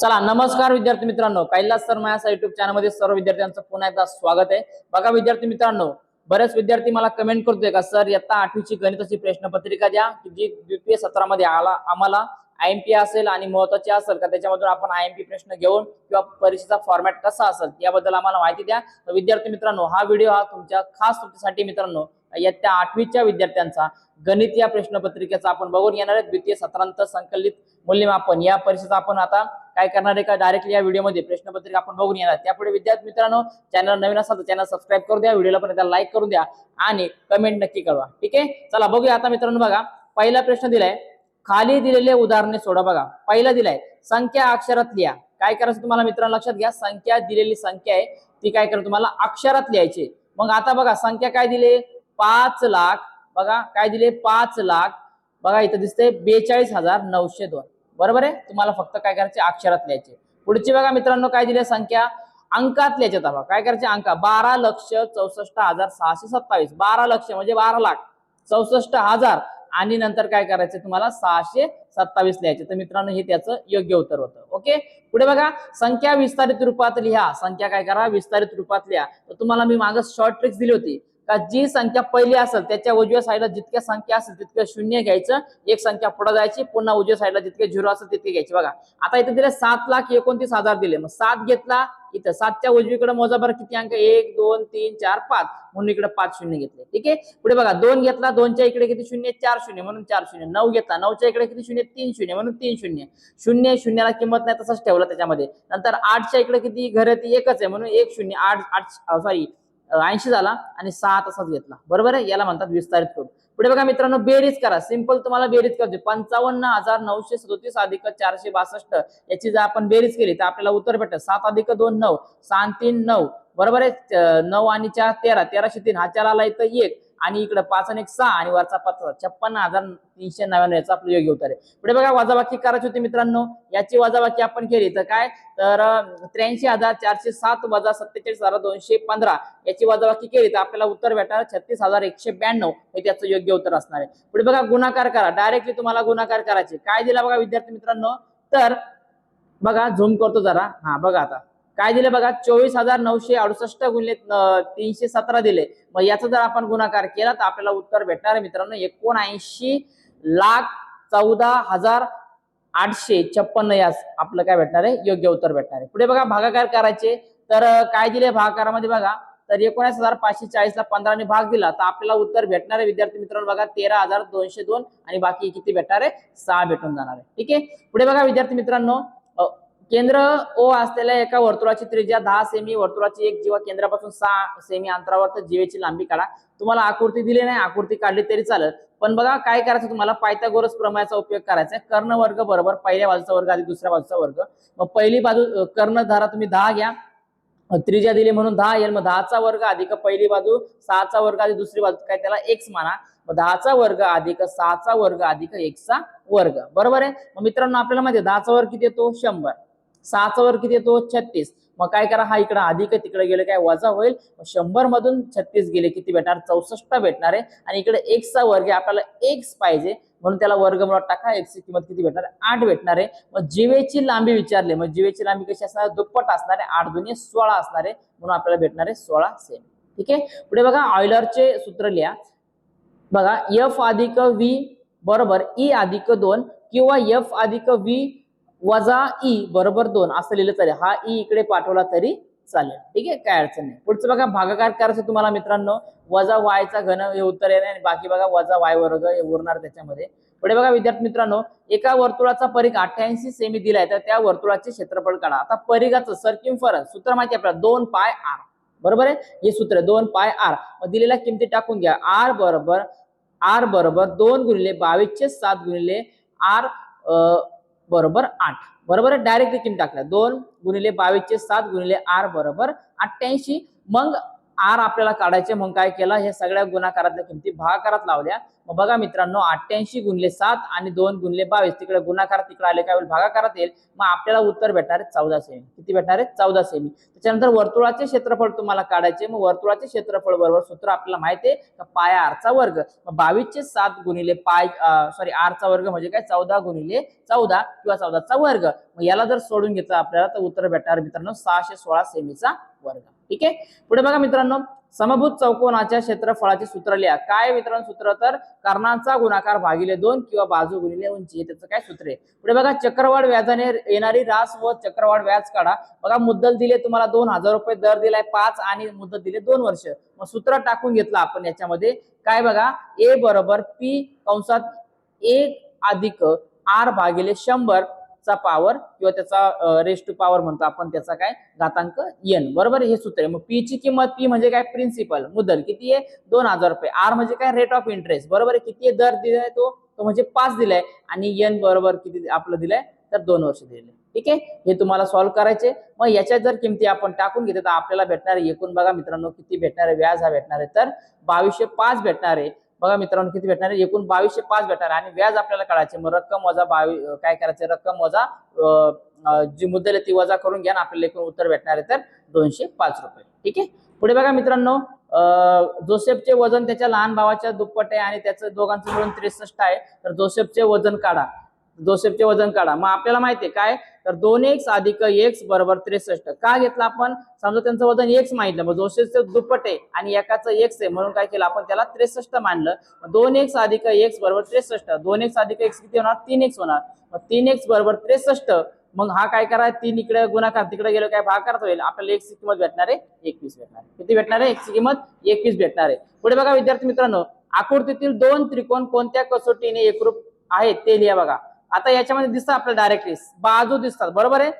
चला नमस्कार विद्यार्थी मित्रांनो. कैलास सर माझ्या युट्यूब चॅनलमध्ये सर्व विद्यार्थ्यांचं पुन्हा एकदा स्वागत आहे. बघा विद्यार्थी मित्रांनो बरेच विद्यार्थी मला कमेंट करतोय का सर इयत्ता आठवीची गणिताची प्रश्नपत्रिका द्या की जी द्वितीय सत्रामध्ये आला आम्हाला आयएमपी असेल आणि महत्वाची असेल का त्याच्यामधून आपण आयएमपी प्रश्न घेऊन किंवा परीक्षेचा फॉर्मॅट कसा असेल याबद्दल आम्हाला माहिती द्या. तर विद्यार्थी मित्रांनो हा व्हिडिओ हा तुमच्या खास तुमच्यासाठी मित्रांनो इयत्ता आठवीच्या विद्यार्थ्यांचा. गणित या प्रश्नपत्रिकेचा आपण बघून येणार आहे द्वितीय सत्रांत संकलित मूल्यमापन. या परीक्षेचा आपण आता काय करणार आहे का? डायरेक्टली या व्हिडिओमध्ये प्रश्नपत्रिका आपण बघून येणार. त्यापुढे विद्यार्थी मित्रांनो चॅनल नवीन असाल तर चॅनल सबस्क्राईब करू द्या. व्हिडिओला पण लाईक करून द्या आणि कमेंट नक्की कळवा. ठीक आहे? चला बघूया आता मित्रांनो बघा. पहिला प्रश्न दिलाय. खाली दिलेले उदाहरणे सोडा बघा. पहिला दिलाय संख्या अक्षरात लिहा. काय करायचं तुम्हाला मित्रांनो? लक्षात घ्या. संख्या दिलेली संख्या आहे. ती काय करा तुम्हाला अक्षरात लिहायची मग आता बघा संख्या काय दिली? पाच लाख बघा काय दिले? पाच लाख. बघा इथं दिसते बेचाळीस हजार नऊशे दोन. बरोबर आहे? तुम्हाला फक्त काय करायचे? अक्षरात लिहायचे. पुढची बघा मित्रांनो काय दिली संख्या? अंकात लिहायचे बघा. काय करायचे? अंका. बारा लक्ष चौसष्ट हजार सहाशे सत्तावीस. बारा लक्ष म्हणजे बारा लाख. चौसष्ट हजार. आणि नंतर काय करायचं तुम्हाला? सहाशे सत्तावीस लिहायचे. तर मित्रांनो हे त्याचं योग्य उत्तर होतं. ओके? पुढे बघा. संख्या विस्तारित रूपात लिहा. संख्या काय करा? विस्तारित रूपात लिहा. तर तुम्हाला मी मागं शॉर्ट ट्रिक्स दिली होती. का जी संख्या पहिली असेल त्याच्या उजव्या साईडला जितक्या संख्या असेल तितकं शून्य घ्यायचं. एक संख्या पुढे जायची पुन्हा उजव्या साईडला जितके झिरो असेल तितके घ्यायचे. बघा आता इथे दिले सात लाख एकोणतीस हजार दिले. मग सात घेतला इथं सातच्या उजवीकडे मोजा बरं किती अंक? एक दोन तीन चार पाच. म्हणून इकडे पाच शून्य घेतले. ठीक आहे? पुढे बघा दोन घेतला दोनच्या इकडे किती शून्य? चार शून्य. म्हणून चार शून्य. नऊ घेतला नऊच्या इकडे किती शून्य? तीन शून्य. म्हणून तीन शून्य. शून्य शून्याला किंमत नाही तसंच ठेवलं त्याच्यामध्ये. नंतर आठच्या इकडे किती? घर आहे ती एकच आहे. म्हणून एक शून्य आठ आठ सॉरी ऐंशी झाला आणि सहा तसाच घेतला. बरोबर आहे? याला म्हणतात विस्तारित करून पुढे बघा मित्रांनो बेरीज करा. सिंपल तुम्हाला बेरीज करते पंचावन्न हजार नऊशे सदोतीस अधिक चारशे बासष्ट याची जर आपण बेरीज केली तर आपल्याला उत्तर भेटत सात अधिक दोन नऊ सहा तीन नऊ. बरोबर आहे? नऊ आणि चार तेरा. तेराशे तीन. हा चार आला इथं एक. आणि इकडे पाच आणि एक सहा आणि वरचा पाच छप्पन्न हजार तीनशे नव्याण्णव याचा आपलं योग्य उत्तर आहे. पुढे बघा वजाबाकी करायची होती मित्रांनो. याची वजाबाकी आपण केली तर काय? तर त्र्याऐंशी हजार चारशे सात वजा सत्तेचाळीस हजार दोनशे पंधरा. याची वजाबाकी केली तर आपल्याला उत्तर भेटणार छत्तीस हजार एकशे ब्याण्णव. हे त्याचं योग्य उत्तर असणार आहे. पुढे बघा गुणाकार करा. डायरेक्टली तुम्हाला गुणाकार करायचे. काय दिला बघा विद्यार्थी मित्रांनो? तर बघा झूम करतो जरा. हा बघा आता. काय दिले बघा? चोवीस हजार नऊशे अडुसष्ट गुणले तीनशे सतरा दिले. मग याचा जर आपण गुणाकार केला तर आपल्याला उत्तर भेटणार आहे मित्रांनो एकोणऐंशी लाख चौदा हजार आठशे छप्पन्न यास आपलं काय भेटणार आहे? योग्य उत्तर भेटणार आहे. पुढे बघा भागाकार करायचे. तर काय दिले भागाकारामध्ये बघा? तर एकोणीस हजार पाचशे चाळीसला पंधराने भाग दिला. तर आपल्याला उत्तर भेटणार आहे विद्यार्थी मित्रांनो बघा तेरा हजार दोनशे दोन आणि बाकी किती भेटणार आहे? सहा भेटून जाणार आहे. ठीक आहे? पुढे बघा विद्यार्थी मित्रांनो केंद्र ओ असलेल्या एका वर्तुळाची त्रिज्या दहा सेमी वर्तुळाची एक जीवा केंद्रापासून सहा सेमी अंतरावर तर जीवेची लांबी काढा. तुम्हाला आकृती दिली नाही आकृती काढली तरी चालेल. पण बघा काय करायचं तुम्हाला? पायथागोरस प्रमाणाचा उपयोग करायचा आहे. कर्ण वर्ग बरोबर पहिल्या बाजूचा वर्ग आधी दुसऱ्या बाजूचा वर्ग. मग पहिली बाजू कर्णधारा कर्ण धारा तुम्ही दहा घ्या. त्रिज्या दिली म्हणून दहा येईल. मग दहाचा वर्ग अधिक पहिली बाजू सहाचा वर्ग आधी दुसरी बाजू काय त्याला? एक्स माना. मग दहाचा वर्ग अधिक सहाचा वर्ग अधिक एकचा वर्ग. बरोबर आहे? मग मित्रांनो आपल्याला माहिती आहे दहाचा वर्ग किती येतो? शंभर. सहाचा वर्ग किती येतो? छत्तीस. मग काय करा? हा इकडं अधिक तिकडे गेले काय वजा होईल? मग शंभर मधून छत्तीस गेले किती भेटणार? चौसष्ट भेटणार आहे. आणि इकडे एक्सचा वर्ग आहे आपल्याला एक्स पाहिजे. म्हणून त्याला वर्गमुळात टाका. एक्सची किंमत किती भेटणार? आठ भेटणार आहे. मग जीवेची लांबी विचारली. मग जीवेची लांबी कशी असणार? दुप्पट असणार आहे. आठ दोन्ही सोळा असणार आहे. म्हणून आपल्याला भेटणार आहे सोळा सेम ठीक आहे? पुढे बघा ऑयलरचे सूत्र लिहा. बघा एफ अधिक व्ही बरोबर ई अधिक दोन किंवा एफ अधिक व्ही वजा ई बरोबर दोन असं लिहिलं चालेल हा ई इकडे पाठवला तरी चालेल. ठीक आहे? काय अडचण नाही. पुढचं बघा भागाकार करायचं तुम्हाला मित्रांनो. वजा वायचा घन हे उत्तर येणार आणि बाकी बघा वजा वाय वर्ग हे उरणार त्याच्यामध्ये. पुढे बघा विद्यार्थी मित्रांनो एका वर्तुळाचा परिघ अठ्ठ्याऐंशी सेमी दिलाय तर त्या वर्तुळाचे क्षेत्रफळ काढा. आता परिघाचं फरक सूत्र माहिती आहे आपल्याला. दोन पाय आर. बरोबर आहे? हे सूत्र आहे, दोन पाय आर. मग दिलेल्या किमती टाकून घ्या. आर बरोबर आर बरोबर दोन गुणिले बावीसचे सात गुणिले आर बरोबर आठ. बरोबर आहे डायरेक्ट किंमत टाकल्या दोन गुणिले बावीसचे सात गुणिले आर बरोबर अठ्ठ्याऐंशी. मग आर आपल्याला काढायचे मग काय केलं? हे सगळ्या गुणाकारातल्या किमती भागाकारात लावल्या. मग बघा मित्रांनो अठ्ठ्याऐंशी गुणले सात आणि दोन गुणले बावीस. तिकडे गुणाकारात तिकडे आले काय होईल? भागाकारात येईल. मग आपल्याला उत्तर भेटणार आहे चौदा सेमी. किती भेटणार आहे? चौदा सेमी. त्याच्यानंतर वर्तुळाचे क्षेत्रफळ तुम्हाला काढायचे. मग वर्तुळाचे क्षेत्रफळ बरोबर सूत्र आपल्याला माहिती आहे का? पाय आरचा वर्ग. मग बावीसचे सात गुणिले पाय सॉरी आरचा वर्ग म्हणजे काय? चौदा गुणिले चौदा किंवा चौदाचा वर्ग. मग याला जर सोडून घेतलं आपल्याला तर उत्तर भेटणार मित्रांनो सहाशे सोळा सेमीचा वर्ग. ठीक आहे? पुढे बघा मित्रांनो समभूत चौकोनाच्या क्षेत्रफळाचे सूत्र लिहा. काय मित्रांनो सूत्र? तर कर्णांचा गुणाकार भागिले दोन किंवा बाजू गुणिले उंची हे त्याचं काय सूत्र आहे? पुढे बघा चक्रवाढ व्याजाने येणारी रास व चक्रवाढ व्याज काढा. बघा मुद्दल दिले तुम्हाला दोन हजार रुपये दर दिलाय पाच आणि मुद्दल दिले दोन वर्ष. मग सूत्र टाकून घेतलं आपण याच्यामध्ये. काय बघा ए बरोबर पी कंसात एक अधिक आर भागिले शंभर. चा पॉवर किंवा त्याचा रेस टू पॉवर म्हणतो आपण त्याचा काय? घातांक एन बरोबर हे सूत्र आहे. मग पी ची किंमत पी म्हणजे काय? प्रिन्सिपल मुदल किती आहे? दोन हजार रुपये. आर म्हणजे काय? रेट ऑफ इंटरेस्ट बरोबर आहे? किती आहे? दर दिलाय तो? तो म्हणजे पाच दिलाय. आणि एन बरोबर किती आपलं दिलंय? तर दोन वर्ष दिले ठीक आहे? हे तुम्हाला सॉल्व्ह करायचे. मग याच्या जर किमती आपण टाकून घेतो तर आपल्याला भेटणार आहे एकूण बघा मित्रांनो किती भेटणार? आहे व्याज हा भेटणार. आहे तर बावीसशे पाच भेटणार. आहे बघा मित्रांनो किती भेटणार आहे? एकूण बावीसशे पाच भेटणार आणि व्याज आपल्याला काढायचे मग रक्कम वजा बावी काय करायचं? रक्कम वजा जी मुद्दल आहे ती वजा करून घ्या आपल्याला एकूण उत्तर भेटणार आहे तर दोनशे पाच रुपये. ठीक आहे? पुढे बघा मित्रांनो जोसेफचे वजन त्याच्या लहान भावाच्या दुप्पट आहे आणि त्याचं दोघांचं मिळून त्रेसष्ट आहे. तर जोसेफचे वजन काढा. जोसेफचे वजन काढा. मग आपल्याला माहितीये काय? तर दोन एक्स अधिक एक्स बरोबर त्रेसष्ट. का घेतलं आपण? समजा त्यांचं वजन एक्स माहितलं मग जोसेफचं दुप्पट आहे आणि एकाचं एक्स आहे म्हणून काय केलं आपण त्याला त्रेसष्ट मानलं. दोन एक्स अधिक एक्स बरोबर त्रेसष्ट. दोन एक्स अधिक एक्स किती होणार? तीन एक्स होणार. मग तीन एक्स बरोबर त्रेसष्ट. मग हा काय करा? तीन इकडे गुणाकार तिकडे गेलो काय भागाकार होईल? आपल्याला एक ची किंमत भेटणार आहे? एकवीस भेटणार किती भेटणार आहे? एक्स किंमत एकवीस भेटणार आहे. पुढे बघा विद्यार्थी मित्रांनो आकृतीतील दोन त्रिकोण कोणत्या कसोटीने एकरूप आहेत ते लिहा बघा. आता याच्यामध्ये दिसतं आपल्याला डायरेक्टली बाजू दिसतात. बरोबर आहे?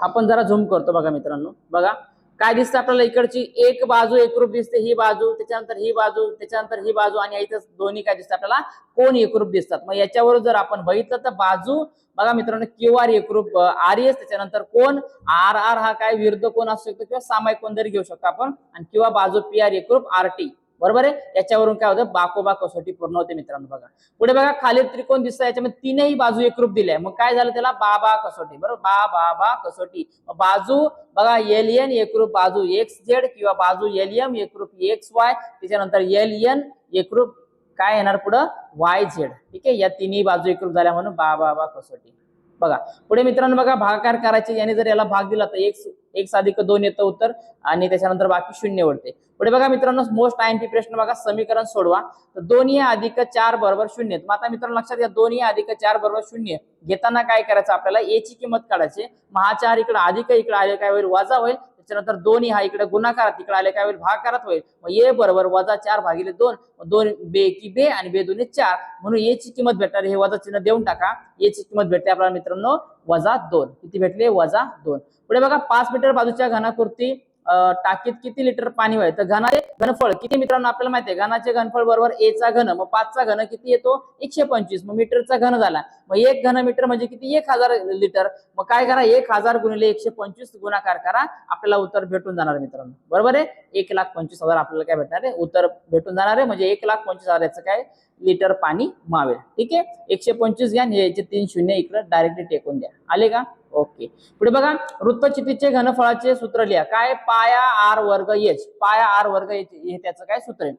आपण जरा झूम करतो बघा मित्रांनो. बघा. काय दिसतं आपल्याला इकडची? एक बाजू एकरूप दिसते ही बाजू त्याच्यानंतर ही बाजू त्याच्यानंतर ही बाजू आणि इथं दोन्ही काय दिसतं आपल्याला? कोण एकरूप दिसतात. मग याच्यावर जर आपण बघितलं तर बाजू बघा मित्रांनो क्यू आर एकरूप आर एस त्याच्यानंतर कोण आर आर हा काय विरुद्ध कोण असू शकतो किंवा सामायिक कोण जरी घेऊ शकतो आपण. आणि किंवा बाजू पी आर एकरूप आर टी. बरोबर आहे? याच्यावरून काय होतं? बाकोबा कसोटी पूर्ण होते मित्रांनो बघा. पुढे बघा खाली त्रिकोण दिसतं याच्यामध्ये तीनही बाजू एकरूप दिल्या. मग काय झालं त्याला? बाबा कसोटी. बरोबर? बा बा बा कसोटी. बाजू बघा एल एन एकरूप बाजू एक्स झेड किंवा बाजू एल एम एकरूप एक्स वाय त्याच्यानंतर एल एन एकरूप काय येणार पुढं? वाय झेड ठीक आहे? या तिन्ही बाजू एकरूप झाल्या म्हणून बा बा बा कसोटी. बघा. पुढे मित्रांनो बघा भागाकार करायचे. याने जर याला भाग दिला तर एक एक साधिक दोन येतं उत्तर आणि त्याच्यानंतर बाकी शून्य उडते पुढे बघा मित्रांनो मोस्ट आयएमपी प्रश्न बघा समीकरण सोडवा. तर दोन्ही अधिक चार बरोबर शून्य. मग आता मित्रांनो लक्षात घ्या दोन्ही अधिक चार बरोबर शून्य. घेताना काय करायचं आपल्याला? ए ची किंमत काढायची. महाचार इकडं इकडे अधिक इकडे काय होईल? वजा होईल. त्याच्यानंतर दोन्ही हा इकडे गुणाकारात इकडे आले काय होईल? भागाकारात होईल. मग ए बरोबर वजा चार भागिले दोन. दोन बे की बे आणि बे दोन्ही चार. म्हणून याची किंमत भेटणार हे वजा चिन्ह देऊन टाका. याची किंमत भेटते आपल्याला मित्रांनो वजा दोन. किती भेटले? वजा दोन. पुढे बघा पाच मीटर बाजूच्या घनाकृती. टाकीत किती लिटर पाणी व्हाय तर घनाचे घनफळ. किती मित्रांनो आपल्याला माहिती आहे घनाचे घनफळ बरोबर ए चा घन मग पाचचा घन किती येतो? एकशे पंचवीस. मग मीटरचा घन झाला. मग एक घन मीटर म्हणजे किती? एक हजार लिटर. मग काय करा? एक हजार गुणिले एकशे पंचवीस गुणाकार करा. आपल्याला उत्तर भेटून जाणार मित्रांनो. बरोबर आहे? एक लाख पंचवीस हजार आपल्याला काय भेटणार आहे? उत्तर भेटून जाणार आहे. म्हणजे एक लाख पंचवीस हजार याचं काय? लिटर पाणी मावेल. ठीक आहे? एकशे पंचवीस घ्या. हे याचे तीन शून्य इकडे डायरेक्टली टेकून द्या. आले का? ओके. पुढे बघा वृत्तचितीचे घनफळाचे सूत्र लिहा. काय? पाया आर वर्ग एच. पाया आर वर्ग हे त्याचं काय सूत्र आहे?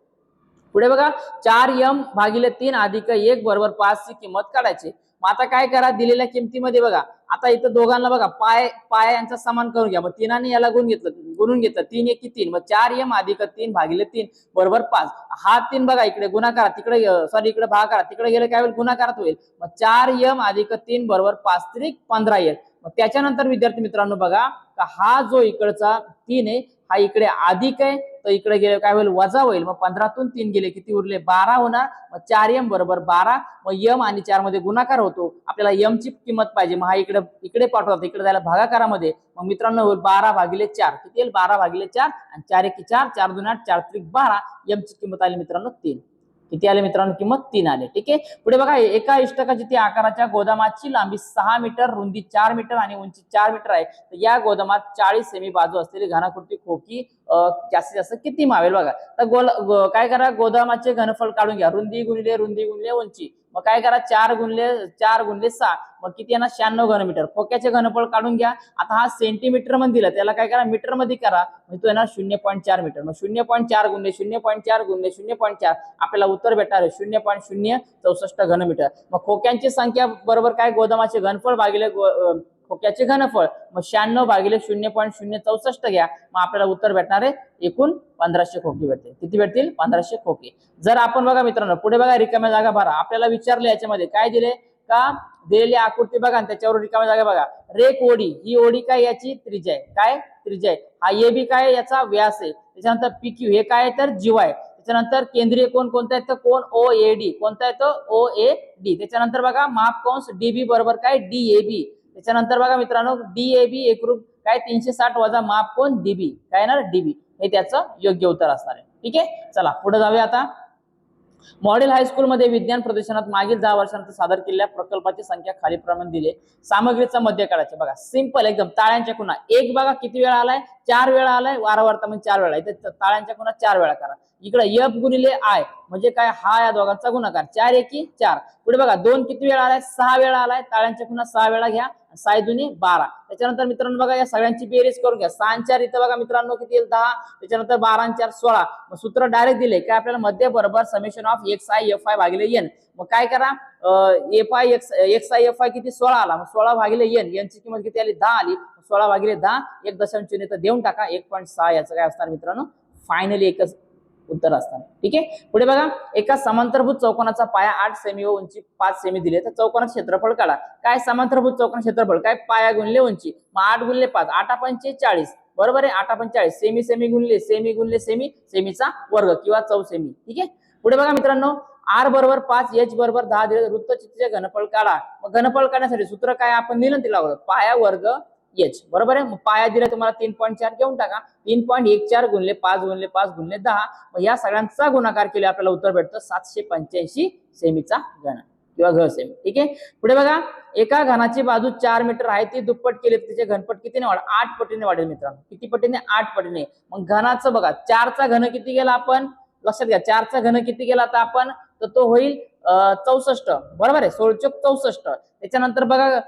पुढे बघा चार यम भागिले तीन अधिक एक बरोबर पाच ची किंमत काढायची. मग आता काय करा? दिलेल्या किमतीमध्ये बघा. आता इथं दोघांना बघा पाय पाय यांचा समान करून घ्या. मग तीनाने याला गुण घेतलं गुणून घेतलं. तीन एक तीन. मग चार यम अधिक तीन भागिले तीन बरोबर पाच. हा तीन बघा इकडे गुणाकारात तिकडे सॉरी इकडे भागाकारात. तिकडे गेलं काय होईल? गुणाकारात होईल. मग चार यम अधिक तीन बरोबर पाच त्रिक पंधरा येईल मग त्याच्यानंतर विद्यार्थी मित्रांनो बघा का हा जो इकडचा तीन आहे हा इकडे अधिक आहे तर इकडे गेले काय होईल वजा होईल. मग पंधरातून तीन गेले किती उरले? बारा होणार. मग चार यम बरोबर बारा. मग यम आणि चारमध्ये गुणाकार होतो. आपल्याला यमची किंमत पाहिजे. मग हा इकडे इकडे पाठवतात इकडे जायला भागाकारामध्ये. मग मित्रांनो होईल बारा भागिले चार. किती येईल? बारा भागिले चार. आणि चार एक चार चार दोन आठ चार त्रिक बारा. यमची किंमत आली मित्रांनो तीन. किती आले मित्रांनो? किंमत तीन आले. ठीक आहे? पुढे बघा एका इष्टकाची ती आकाराच्या गोदामाची लांबी सहा मीटर रुंदी चार मीटर आणि उंची चार मीटर आहे. तर या गोदामात चाळीस सेमी बाजू असलेली घनाकृती खोकी जास्तीत जास्त किती मावेल बघा. तर गोल काय करा गोदामाचे घनफळ काढून घ्या. रुंदी गुणिले रुंदी गुणिले उंची. मग काय करा चार गुणले चार गुणले सहा. मग किती येणार? शहाण्णव घनमीटर. खोक्याचे घनफळ काढून घ्या. आता हा सेंटीमीटरमध्ये दिला त्याला काय करा? मीटरमध्ये करा. मग तो येणार शून्य पॉईंट चार मीटर. मग शून्य पॉईंट चार गुणले शून्य पॉईंट चार गुणले शून्य पॉईंट चार. आपल्याला उत्तर भेटणार आहे शून्य पॉईंट शून्य चौसष्ट घनमीटर. मग खोक्यांची संख्या बरोबर काय? गोदामाचे घनफळ भागिले गो- ओके खोक्याचे घनफळ. मग शहाण्णव भागिले शून्य पॉईंट शून्य चौसष्ट घ्या. मग आपल्याला उत्तर भेटणार आहे एकूण पंधराशे खोके भेटतील. किती भेटतील? पंधराशे खोके. जर आपण बघा मित्रांनो पुढे बघा रिकाम्या जागा भरा. आपल्याला विचारले याच्यामध्ये काय दिले? का? दिलेली आकृती बघा आणि त्याच्यावर रिकाम्या जागा बघा. रेक ओढी ही ओढी काय याची त्रिज्या आहे. काय? त्रिज्या आहे. हा ए बी काय याचा व्यास आहे. त्याच्यानंतर पीक्यू हे काय आहे? तर जीव आहे. त्याच्यानंतर केंद्रीय कोण कोणता येतं कोण ओ ए डी. कोणता येतो ओ ए डी. त्याच्यानंतर बघा माप कंस डी बी बरोबर काय? D A B. त्याच्यानंतर बघा मित्रांनो डी ए बी एकरूप काय तीनशे साठ वजा माप कोण? डीबी काय येणार? डीबी हे त्याचं योग्य उत्तर असणार आहे. ठीक आहे? चला पुढे जाऊया आता. मॉडेल हायस्कूलमध्ये विज्ञान प्रदर्शनात मागील दहा वर्षांत सादर केलेल्या प्रकल्पाची संख्या खालीलप्रमाणे दिली. आहे. सामग्रीचा मध्य काढायचे बघा सिंपल एकदम ताळ्यांच्या खुणा. एक बघा किती वेळा आलाय? चार वेळा आलाय वारंवारता म्हणजे चार वेळा. इथे ताळ्यांच्या खुणा चार वेळा करा. इकडे एफ गुणिले आय म्हणजे काय? हा या दोघांचा गुणाकार. चार एकी चार. पुढे बघा दोन किती वेळा आलाय? सहा वेळा आलाय. ताळ्यांच्या खुणा सहा वेळा घ्या. साय दुनी बारा. त्याच्यानंतर मित्रांनो बघा या सगळ्यांची बेरीज करून घ्या. सहा चार इथं बघा मित्रांनो किती येईल? दहा. त्याच्यानंतर बारा चार सोळा. मग सूत्र डायरेक्ट दिले. काय आपल्याला मध्य बरोबर summation of X I F I भागिले एन मग काय करा? F I X X I F I किती? सोळा आला. मग सोळा भागिले एन यांची किंमत किती आली? दहा आली. सोळा भागिले दहा एक दशांश शून्य तर देऊन टाका. एक पॉईंट सहा याचं काय असणार मित्रांनो? फायनली एकच उत्तर असणार. ठीक आहे? पुढे बघा. एका समांतरभूत चौकोनाचा पाया आठ सेमी व उंची पाच सेमी दिले. तर चौकोनाचं क्षेत्रफळ काढा. काय समांतरभूत चौकोन क्षेत्रफळ? काय पाया गुणले उंची? मग आठ गुणले पाच. आठ पंचे चाळीस. बरोबर आहे? आठ पंचेचाळीस सेमी सेमी गुणले. सेमी गुणले सेमी सेमीचा वर्ग किंवा चौ सेमी ठीक आहे? पुढे बघा मित्रांनो. आर बरोबर पाच एच बरोबर दहा दिले. वृत्तचित्राचे घनफळ काढा. मग घनफळ काढण्यासाठी सूत्र काय आपण दिलं तिला पाया वर्ग एच बरोबर आहे? मग पाया दिला तुम्हाला तीन पॉईंट चार घेऊन टाका. तीन पॉईंट एक चार गुणले पाच गुणले पाच गुणले दहा. मग या सगळ्यांचा गुणाकार केला आपल्याला उत्तर भेटतं सातशे पंच्याऐंशी सेमीचा घन किंवा घ सेमी. ठीक आहे? पुढे बघा. एका घनाची बाजू चार मीटर आहे. ती दुप्पट केली तर तिचे घनपट कितीने वाढ आठ पटीने वाढेल मित्रांनो. किती पटीने? आठ पटीने. मग घनाचं बघा. चारचा घन किती गेला आपण? लक्षात घ्या. चारचा घन किती गेला आता आपण? तर तो होईल चौसष्ट. बरोबर आहे? सोळचोक चौसष्ट. त्याच्यानंतर बघा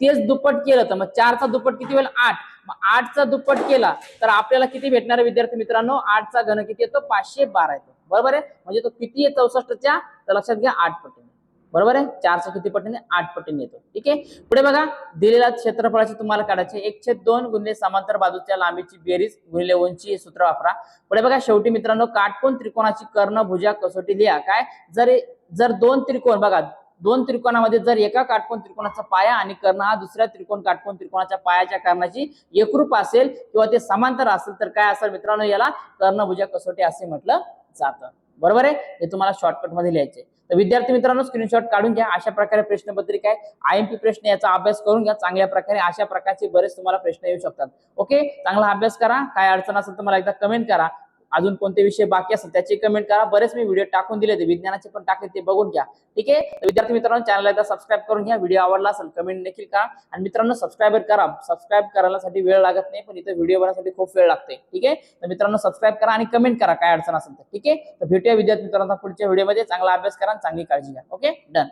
तेच दुप्पट केलं तर मग चारचा दुप्पट किती होईल? आठ. मग आठचा दुप्पट केला तर आपल्याला किती भेटणार विद्यार्थी मित्रांनो? आठचा घन किती येतो? पाचशे बारा येतो. बरोबर आहे? म्हणजे तो किती आहे? चौसष्टच्या. तर लक्षात घ्या आठ पटीने. बरोबर आहे? चारचा किती पटीने? आठ पटीने येतो. ठीक आहे? पुढे बघा दिलेल्या क्षेत्रफळाचे तुम्हाला काढायचे. एक छेद दोन गुणले समांतर बाजूच्या लांबीची बेरीज गुणले उंची हे सूत्र वापरा. पुढे बघा शेवटी मित्रांनो काटकोन त्रिकोणाची कर्ण भुजा कसोटी लिहा. काय? जर जर दोन त्रिकोण बघा दोन त्रिकोणामध्ये जर एका काटकोण त्रिकोणाचा पाया आणि कर्ण हा दुसऱ्या त्रिकोण काटकोण त्रिकोणाच्या पायाच्या कर्णाची एकरूप असेल किंवा ते समांतर असेल तर काय असेल मित्रांनो याला? कर्णभुजा कसोटी असे म्हटलं जातं. बरोबर आहे? हे तुम्हाला शॉर्टकटमध्ये लिहायचे तर विद्यार्थी मित्रांनो स्क्रीनशॉट काढून घ्या. अशा प्रकारे प्रश्नपत्रिका आहे. आयएमपी प्रश्न याचा अभ्यास करून घ्या. चांगल्या प्रकारे अशा प्रकारचे बरेच तुम्हाला प्रश्न येऊ शकतात. ओके? चांगला अभ्यास करा. काय अडचण असेल तर मला एकदा कमेंट करा. अजून कोणते विषय बाकी असेल त्याची कमेंट करा. बरेच मी व्हिडिओ टाकून दिले ते विज्ञानाचे पण टाकले ते बघून घ्या. ठीक आहे? विद्यार्थी मित्रांनो चॅनल एकदा सबस्क्राईब करून घ्या. व्हिडिओ आवडला असेल कमेंट देखील करा. आणि मित्रांनो सबस्क्राईबर करा. सबस्क्राईब करायलासाठी वेळ लागत नाही पण इथं व्हिडिओ बनवण्यासाठी खूप वेळ लागते. ठीक आहे? तर मित्रांनो सबस्क्राईब करा आणि कमेंट करा काय अडचण असेल तर. ठीक आहे? तर भेटूया विद्यार्थी मित्रांनो पुढच्या व्हिडिओमध्ये चांगला अभ्यास करा आणि चांगली काळजी घ्या. Okay done